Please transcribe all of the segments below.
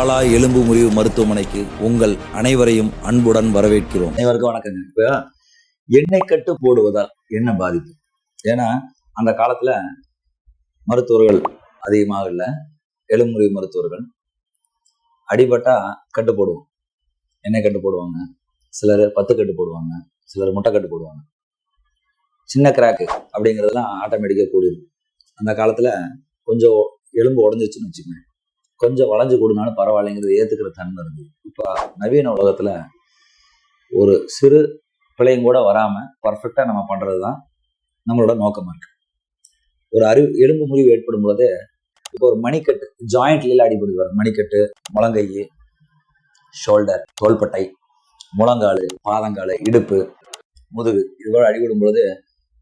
பாலா எலும்பு முறிவு மருத்துவமனைக்கு உங்கள் அனைவரையும் அன்புடன் வரவேற்கிறோம். அனைவருக்கும் வணக்கங்க. இப்போ எண்ணெய் கட்டு போடுவதால் என்ன பாதிப்பு? ஏன்னா அந்த காலத்துல மருத்துவர்கள் அதிகமாக இல்லை. எலும்பு முறிவு மருத்துவர்கள் அடிபட்டா கட்டு போடுவோம். எண்ணெய் கட்டு போடுவாங்க. சிலர் பத்து கட்டு போடுவாங்க. சிலர் முட்டை கட்டு போடுவாங்க. சின்ன கிராக்கு அப்படிங்கிறதெல்லாம் ஆட்டோமேட்டிக்காக கூடியது அந்த காலத்துல கொஞ்சம் எலும்பு உடஞ்சிச்சுன்னு வச்சுக்கோங்க. கொஞ்சம் வளைஞ்சு கொடுனாலும் பரவாயில்லைங்கிறது ஏற்றுக்கிற தன்மை இருந்தது இப்போ நவீன உலகத்தில் ஒரு சிறு பிழையும் கூட வராமல் பர்ஃபெக்டாக நம்ம பண்ணுறது தான் நம்மளோட நோக்கமாக இருக்கு. ஒரு அறிவு எலும்பு முறிவு ஏற்படும் போது இப்போ ஒரு மணிக்கட்டு ஜாயிண்ட்ல வரும் மணிக்கட்டு முழங்கை ஷோல்டர் தோள்பட்டை முழங்கால் பாதங்கால் இடுப்பு முதுகு இதோட அடிபடும் பொழுது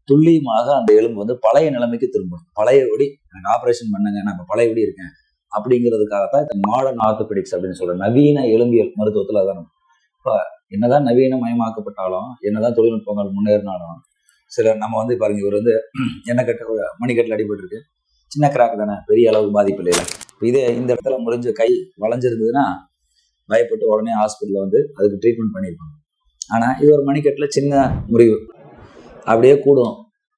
துல்லியமாக அந்த எலும்பு வந்து பழைய நிலைமைக்கு திரும்பணும் பழையபடி எனக்கு ஆப்ரேஷன் பண்ணுங்க நான் இப்போ பழையபடி இருக்கேன். அப்படிங்கிறதுக்காகத்தான் இந்த மாடர்ன் ஆர்த்தோபெடிக்ஸ் அப்படின்னு சொல்ற நவீன எலும்பியல் மருத்துவத்தில் அதான் இப்போ என்னதான் நவீன மயமாக்கப்பட்டாலும் என்னதான் தொழில்நுட்பங்கள் முன்னேறினாலும் சில நம்ம வந்து பாருங்க இவர் வந்து என்ன கட்ட மணிக்கட்டில் அடிபட்டுருக்கு. சின்ன கிராக் தானே பெரிய அளவுக்கு பாதிப்பு இல்லை இதே இந்த இடத்துல முறிஞ்ச கை வளைஞ்சிருந்ததுன்னா பயப்பட்டு உடனே ஹாஸ்பிட்டலில் வந்து அதுக்கு ட்ரீட்மெண்ட் பண்ணியிருப்பாங்க. ஆனால் இது ஒரு மணிக்கட்டில் சின்ன முறிவு. அப்படியே கூடும்.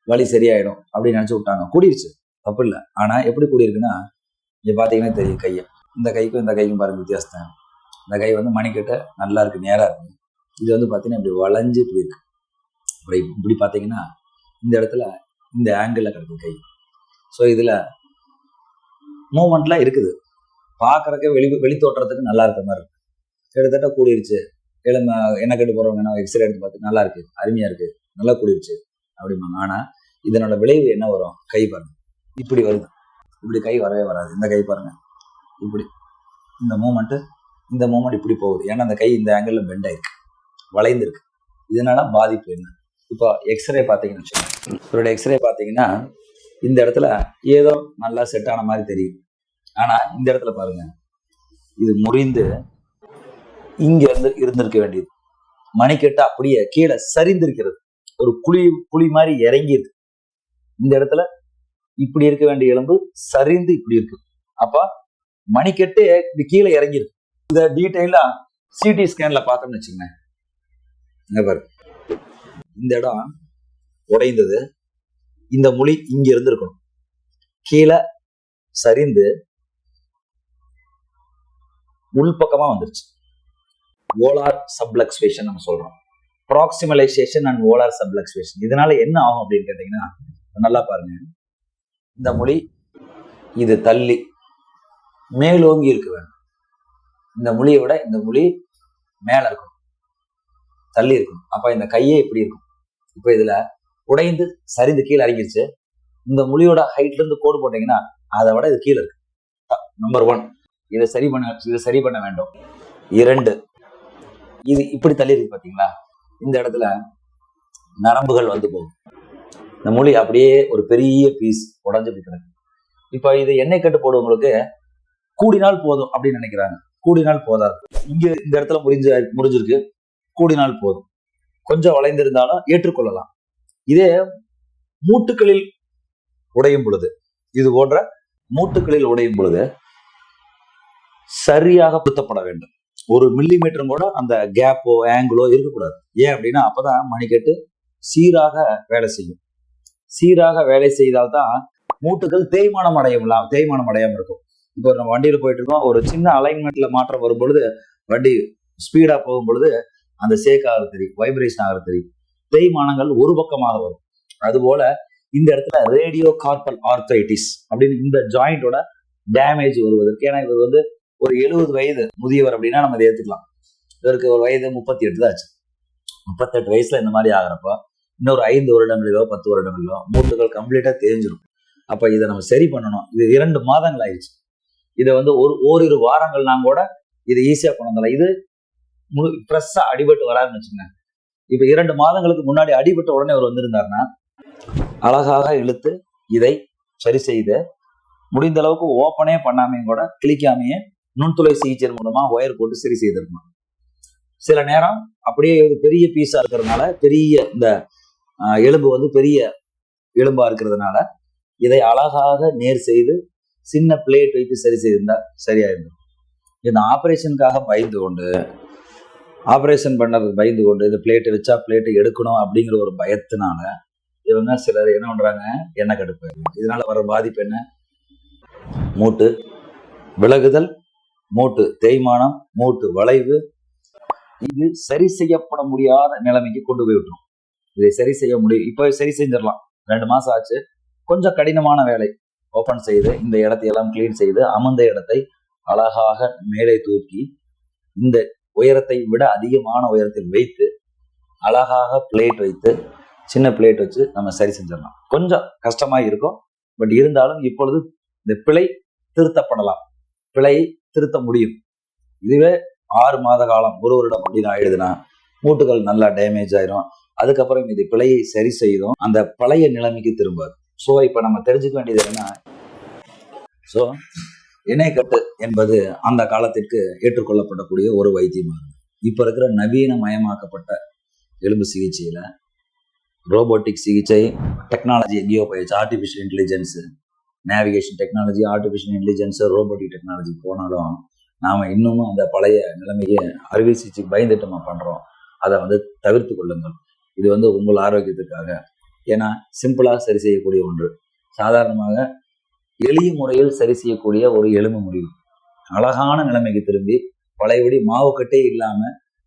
வலி சரியாயிடும் அப்படின்னு நினச்சி விட்டாங்க. கூடிருச்சு. தப்பு இல்லை. ஆனால் எப்படி கூடியிருக்குன்னா இங்கே பார்த்தீங்கன்னா தெரியும் கையை. இந்த கைக்கும் இந்த கைக்கும் பாருங்க வித்தியாசத்தை இந்த கை வந்து மணிக்கட்ட நல்லா இருக்கு நேராக இருக்கு. இது வந்து பார்த்தீங்கன்னா இப்படி வளைஞ்சு இப்படி இருக்கு. இப்படி இப்படி பார்த்தீங்கன்னா இந்த இடத்துல இந்த ஆங்கிளில் கிடக்கு கை. ஸோ இதில் மூமெண்ட்லாம் இருக்குது. பார்க்குறக்க வெளி வெளி தோற்றத்துக்கு நல்லா இருக்க மாதிரி இருக்கு. கிட்டத்தட்ட கூடிருச்சு. எலும்பு என்ன கட்டு போகிறவங்க எக்ஸ்ரே எடுத்து பார்த்து நல்லா இருக்கு அருமையா இருக்கு நல்லா கூடிருச்சு அப்படிம்பாங்க. ஆனால் இதனோட விளைவு என்ன வரும்? கை பாருங்க. இப்படி வருது. இப்படி கை வரவே வராது. இந்த கை பாருங்க. இப்படி. இந்த மூமெண்ட்டு இந்த மூமெண்ட் இப்படி போகுது. ஏன்னா அந்த கை இந்த ஆங்கிளில் பெண்ட் ஆயிருக்கு. வளைந்திருக்கு. இதனால பாதிப்பு என்ன? இப்போ எக்ஸ்ரே பார்த்தீங்கன்னு வச்சுக்கோங்க. இவருடைய எக்ஸ்ரே பார்த்தீங்கன்னா இந்த இடத்துல ஏதோ நல்லா செட் ஆன மாதிரி தெரியும். ஆனால் இந்த இடத்துல பாருங்க. இது முறிந்து இங்க இருந்து இருந்திருக்க வேண்டியது. மணிக்கட்டு அப்படியே கீழே சரிந்திருக்கிறது. ஒரு குழி குழி மாதிரி இறங்கியது இந்த இடத்துல இப்படி இருக்க வேண்டிய எலும்பு சரிந்து இப்படி இருக்கு. அப்ப மணிக்கட்டு இப்படி கீழே இறங்கிருக்கு இந்த டீட்டெயிலா சிடி ஸ்கேன்ல பார்த்தோம்னு வச்சுக்கோங்க பாரு. இந்த இடம் உடைந்தது. இந்த மொழி இங்க இருந்திருக்கணும். கீழே சரிந்து உள்பக்கமா வந்துருச்சு. ஓலார் சப்ளக்ஸ்வேஷன் நம்ம சொல்றோம். ப்ராக்சிமலைசேஷன் அண்ட் ஓலார் சப்ளக்ஸ்வேஷன் இதனால என்ன ஆகும் அப்படின்னு கேட்டீங்கன்னா நல்லா பாருங்க. இந்த மொழி இது தள்ளி மேலோங்கி இருக்க வேண்டும். இந்த மொழியை விட இந்த மொழி மேல இருக்கும் தள்ளி இருக்கும் அப்ப இந்த கையே இப்படி இருக்கும். இப்ப இதுல உடைந்து சரிந்து கீழே இறங்கிருச்சு. இந்த மொழியோட ஹைட்ல இருந்து கோடு போட்டீங்கன்னா அதை விட இது கீழே இருக்கு. நம்பர் ஒன் இதை சரி பண்ண இதை சரி பண்ண வேண்டும். இரண்டு. இது இப்படி தள்ளி இருக்கு பாத்தீங்களா? இந்த இடத்துல நரம்புகள் வந்து போகும். இந்த மொழி அப்படியே ஒரு பெரிய பீஸ் உடஞ்சு போய்க்கிறாங்க இப்போ இது எண்ணெய் கட்டு போடுவவங்களுக்கு கூடினால் போதும் அப்படின்னு நினைக்கிறாங்க. கூடினால் போதாது. இங்க இந்த இடத்துல முறிஞ்ச முறிஞ்சிருக்கு கூடினால் போதும். கொஞ்சம் வளைந்திருந்தாலும் ஏற்றுக்கொள்ளலாம். இதே மூட்டுகளில் உடையும் பொழுது இது போன்ற மூட்டுகளில் உடையும் பொழுது சரியாக பொருத்தப்பட வேண்டும். ஒரு மில்லி மீட்டரும் கூட அந்த கேப்போ ஆங்கிளோ இருக்கக்கூடாது. ஏன் அப்படின்னா அப்பதான் மணிக்கட்டு சீராக வேலை செய்யும். சீராக வேலை செய்தால்தான் மூட்டுகள் தேய்மானம் அடையலாம் தேய்மானம் அடையாமல் இருக்கும். இப்போ நம்ம வண்டியில போயிட்டு இருக்கோம் ஒரு சின்ன அலைன்மெண்ட்ல மாற்றம் வரும் பொழுது வண்டி ஸ்பீடா போகும் பொழுது அந்த சேக் ஆகிறது தெரியும் வைப்ரேஷன் ஆகிறது தெரியும். தேய்மானங்கள் ஒரு பக்கமாக வரும். அதுபோல இந்த இடத்துல ரேடியோ கார்பல் ஆர்த்தைட்டிஸ் அப்படின்னு இந்த ஜாயிண்டோட டேமேஜ் வருவதற்கு ஏன்னா இவர் வந்து ஒரு எழுபது வயது முதியவர் அப்படின்னா நம்ம இதை ஏற்றுக்கலாம் இவருக்கு ஒரு வயது முப்பத்தி எட்டு தான் ஆச்சு. முப்பத்தெட்டு வயசுல இந்த மாதிரி ஆகிறப்போ இன்னொரு ஐந்து வருடங்களிலோ பத்து வருடங்களிலோ மூட்டுகள் கம்ப்ளீட்டா தெரிஞ்சிருக்கும் அப்ப இதை நம்ம சரி பண்ணணும். இது இரண்டு மாதங்கள் ஆயிடுச்சு. இதை வந்து ஒரு ஓரிரு வாரங்கள்னா கூட இதை ஈஸியா கொண்டு வந்துடலாம். இது முழு ஃப்ரெஷ்ஷாக அடிபட்டு வராதுன்னு வச்சுங்க இப்போ இரண்டு மாதங்களுக்கு முன்னாடி அடிபட்ட உடனே அவர் வந்திருந்தாருன்னா அழகாக இழுத்து இதை சரி செய்து முடிந்த அளவுக்கு ஓப்பனே பண்ணாமையும் கூட கிளிக்காமையே நுண்துளை சிகிச்சை மூலமா ஒயர் போட்டு சரி செய்திருக்கணும் சில நேரம் அப்படியே பெரிய பீஸா இருக்கிறதுனால பெரிய இந்த எலும்பு வந்து பெரிய எலும்பா இருக்கிறதுனால இதை அழகாக நேர் செய்து சின்ன பிளேட் வைத்து சரி செய்திருந்தா சரியா இருந்தது இந்த ஆப்ரேஷனுக்காக பயந்து கொண்டு ஆப்ரேஷன் பண்ணதுக்கு பயந்து கொண்டு இந்த பிளேட்டு வச்சா பிளேட்டு எடுக்கணும் அப்படிங்கிற ஒரு பயத்தினால இவங்க சிலர் என்ன பண்றாங்க? எண்ணெய் கடுப்பு. இதனால வர பாதிப்பு என்ன? மூட்டு விலகுதல் மூட்டு தேய்மானம் மூட்டு வளைவு இது சரி செய்யப்பட முடியாத நிலைமைக்கு கொண்டு போய் விட்டுரும் இதை சரி செய்ய முடியும் இப்போ சரி செஞ்சிடலாம். ரெண்டு மாசம் ஆச்சு. கொஞ்சம் கடினமான வேலை. ஓப்பன் செய்து இந்த இடத்தையெல்லாம் க்ளீன் செய்து அமர்ந்த இடத்தை அழகாக மேலே தூக்கி இந்த உயரத்தை விட அதிகமான உயரத்தில் வைத்து அழகாக பிளேட் வைத்து சின்ன பிளேட் வச்சு நம்ம சரி செஞ்சிடலாம். கொஞ்சம் கஷ்டமா இருக்கும். பட் இருந்தாலும் இப்பொழுது இந்த பிழை திருத்தப்படலாம். பிழையை திருத்த முடியும். இதுவே ஆறு மாத காலம் ஒரு வருடம் அப்படின்னு ஆயிடுதுன்னா மூட்டுகள் நல்லா டேமேஜ் ஆயிரும். அதுக்கப்புறம் இது பிழையை சரி செய்தும். அந்த பழைய நிலைமைக்கு திரும்பாது ஸோ இப்போ நம்ம தெரிஞ்சுக்க வேண்டியது என்ன ஸோ இணையக்கட்டு என்பது அந்த காலத்திற்கு ஏற்றுக்கொள்ளப்படக்கூடிய ஒரு வைத்தியமாகும். இப்போ இருக்கிற நவீன மயமாக்கப்பட்ட எலும்பு சிகிச்சையில ரோபோட்டிக் சிகிச்சை டெக்னாலஜி எங்கேயோ போயிடுச்சு artificial intelligence navigation technology artificial intelligence robotic technology போனாலும் நாம இன்னமும் அந்த பழைய நிலைமைக்கு அறுவை சிகிச்சைக்கு பயந்துட்டமாக பண்ணுறோம் அதை வந்து தவிர்த்து கொள்ளுங்கள். இது வந்து உங்கள் ஆரோக்கியத்துக்காக ஏன்னா சிம்பிளா சரி செய்யக்கூடிய ஒன்று. சாதாரணமாக எளிய முறையில் சரி செய்யக்கூடிய ஒரு எலும்பு முடிவு அழகான நிலைமைக்கு திரும்பி பழையபடி மாவுக்கட்டே இல்லாம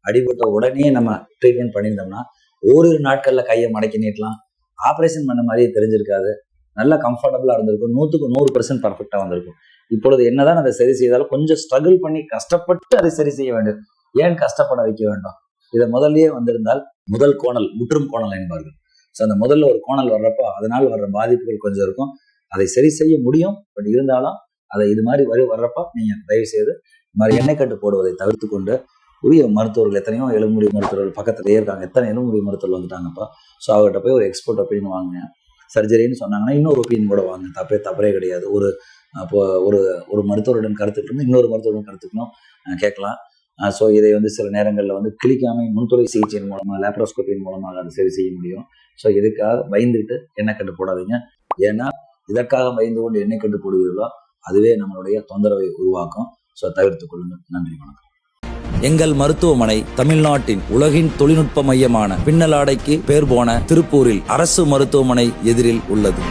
அடிபட்ட உடனே நம்ம ட்ரீட்மெண்ட் பண்ணியிருந்தோம்னா ஓரிரு நாட்கள்ல கையை மடக்கி நீட்டலாம். ஆப்ரேஷன் பண்ண மாதிரியே தெரிஞ்சிருக்காது. நல்லா கம்ஃபர்டபுளாக இருந்திருக்கும். நூற்றுக்கு நூறு பர்சன்ட் பர்ஃபெக்டாக வந்திருக்கும். இப்பொழுது என்னதான் அதை சரி செய்தாலும் கொஞ்சம் ஸ்ட்ரகிள் பண்ணி கஷ்டப்பட்டு அதை சரி செய்ய வேண்டும். ஏன் கஷ்டப்பட வைக்க வேண்டும்? இதை முதல்லயே வந்திருந்தால் முதல் கோணல் முற்றும் கோணல் என்பார்கள். ஸோ அந்த முதல்ல ஒரு கோணல் வர்றப்போ அதனால் வர்ற பாதிப்புகள் கொஞ்சம் இருக்கும். அதை சரி செய்ய முடியும். பட் இருந்தாலும் அதை இது மாதிரி வரி வர்றப்ப நீங்கள் தயவு செய்து இது மாதிரி எண்ணெய் கட்டு போடுவதை தவிர்த்து கொண்டு உரிய மருத்துவர்கள் எத்தனையோ எலும்புடி மருத்துவர்கள் பக்கத்துலயே இருக்காங்க. எத்தனை எலும்புடி மருத்துவர்கள் வந்துட்டாங்கப்பா. ஸோ அவர்கிட்ட போய் ஒரு எக்ஸ்போர்ட் ஒப்பீனியன் வாங்க சர்ஜரின்னு சொன்னாங்கன்னா இன்னொரு ஒப்பீனியன் கூட வாங்க தப்பே தப்பே கிடையாது. ஒரு அப்போ ஒரு ஒரு மருத்துவருடன் கருத்துக்கிட்டு இருந்து இன்னொரு மருத்துவருடன் கருத்துக்கணும் கேட்கலாம். ஸோ இதை வந்து சில நேரங்களில் வந்து கிளிக்காமல் நுண்துளை சிகிச்சையின் மூலமாக லேப்ரோஸ்கோப்பியின் மூலமாக அதை சரி செய்ய முடியும். ஸோ இதுக்காக பயந்துட்டு எண்ணெய் கட்டு போடாதீங்க. ஏன்னா இதற்காக பயந்து கொண்டு எண்ணெய் கட்டு போடுவீர்களோ அதுவே நம்மளுடைய தொந்தரவை உருவாக்கும். ஸோ தவிர்த்து கொள்ளுங்கள். நன்றி வணக்கம். எங்கள் மருத்துவமனை தமிழ்நாட்டின் உலகின் தொழில்நுட்ப மையமான பின்னலாடைக்கு பேர் போன திருப்பூரில் அரசு மருத்துவமனை எதிரில் உள்ளது.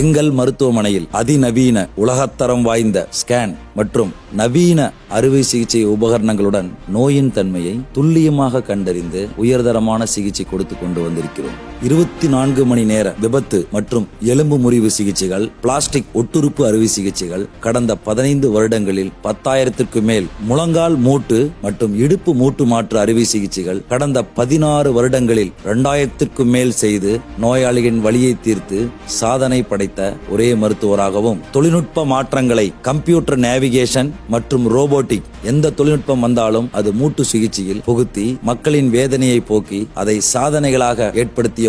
எங்கள் மருத்துவமனையில் அதிநவீன உலகத்தரம் வாய்ந்த ஸ்கேன் மற்றும் நவீன அறுவை சிகிச்சை உபகரணங்களுடன் நோயின் தன்மையை துல்லியமாக கண்டறிந்து உயர்தரமான சிகிச்சை கொடுத்து கொண்டு வந்திருக்கிறோம். இருபத்தி நான்கு மணி நேர விபத்து மற்றும் எலும்பு முறிவு சிகிச்சைகள் பிளாஸ்டிக் ஒட்டுறுப்பு அறுவை சிகிச்சைகள் கடந்த பதினைந்து வருடங்களில் பத்தாயிரத்திற்கு மேல் முழங்கால் மூட்டு மற்றும் இடுப்பு மூட்டு மாற்று அறுவை சிகிச்சைகள் கடந்த பதினாறு வருடங்களில் இரண்டாயிரத்திற்கும் மேல் செய்து நோயாளியின் வழியை தீர்த்து சாதனை படைத்த ஒரே மருத்துவராகவும் தொழில்நுட்ப மாற்றங்களை கம்ப்யூட்டர் நேவிகேஷன் மற்றும் ரோபோட்டிக் எந்த தொழில்நுட்பம் வந்தாலும் அது மூட்டு சிகிச்சையில் புகுத்தி மக்களின் வேதனையை போக்கி அதை சாதனைகளாக ஏற்படுத்திய